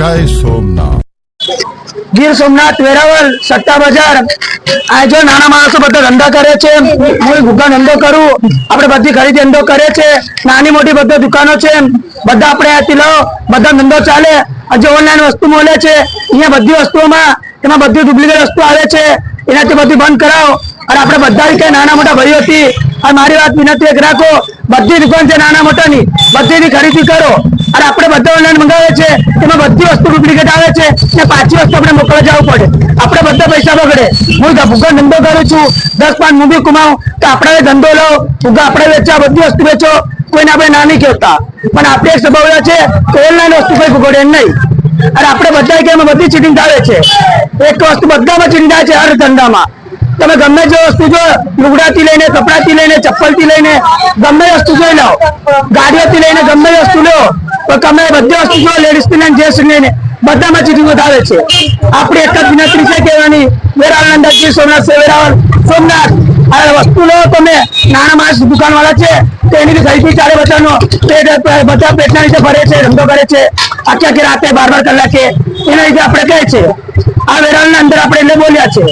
જય સોમનાથ. ગીર સોમનાથ, વેરાવળ, સટ્ટા બજાર. આ જો નાના માણસો બધા ધંધા કરે છે હું ગુગા ધંધો કરું, આપણે બધી ખરીદી ધંધો કરે છે, નાની મોટી બધી દુકાનો છે બધા આપણે અહીંથી લો, બધા ધંધો ચાલે. આજે ઓનલાઈન વસ્તુ મળે છે, અહીંયા બધી વસ્તુઓમાં, એમાં બધી ડુપ્લિકેટ વસ્તુ આવે છે, એનાથી બધી બંધ કરાવો. અને આપણે બધા કે નાના મોટા ભાઈઓ અને મારી વાત વિનંતી એક રાખો, બધી દુકાન છે નાના મોટાની, બધીની ખરીદી કરો. આપણે બધા ઓનલાઈન મંગાવે છે, એમાં બધી વસ્તુ ડુપ્લિકેટ આવે છે, ને પાછી વસ્તુ આપણે મોકલવા જવું પડે. આપણે બધા પૈસા બગડે. હું ભૂગા ધંધો કરું છું, દસ પાંચ હું બી કમાઉં, તો આપણે ધંધો લો ભૂગા આપણે વેચા બધી વસ્તુ વેચો, કોઈને આપણે ના નહીં કહેતા. પણ આપણે એક સ્વભાવ છે કે ઓનલાઈન વસ્તુ કોઈ ભૂગોડે નહીં. અને આપણે બધા કે એમાં બધી ચીટિંગ આવે છે. એક વસ્તુ બધામાં ચીટિંગ છે હર ધંધામાં. તમે ગમે જે વસ્તુ જો, લુગડાથી લઈને, કપડાથી લઈને, ચપ્પલથી લઈને, ગમે વસ્તુ જોઈ લો. ગાડીઓથી લઈને ગમે વસ્તુ તો તમે બધી જો લેડીઝથી જે લઈને બધામાં ચીટિંગ વધારે છે. આપણે એક જ વિનંતી છે કહેવાની, વેરાવળ સોમનાથ છે, વેરાવળ. સોમનાથ, આ વસ્તુ લો તમે. નાના માણસ દુકાન વાળા છે તો એની ખરીદી ચાલે બધાનો. બધા પેટના રીતે ફરે છે, ધંધો કરે છે. આખી આખી રાતે બાર બાર કલાકે. એના લીધે આપણે કહે છે, આ વેરાવળના અંદર આપણે એટલે બોલ્યા છે.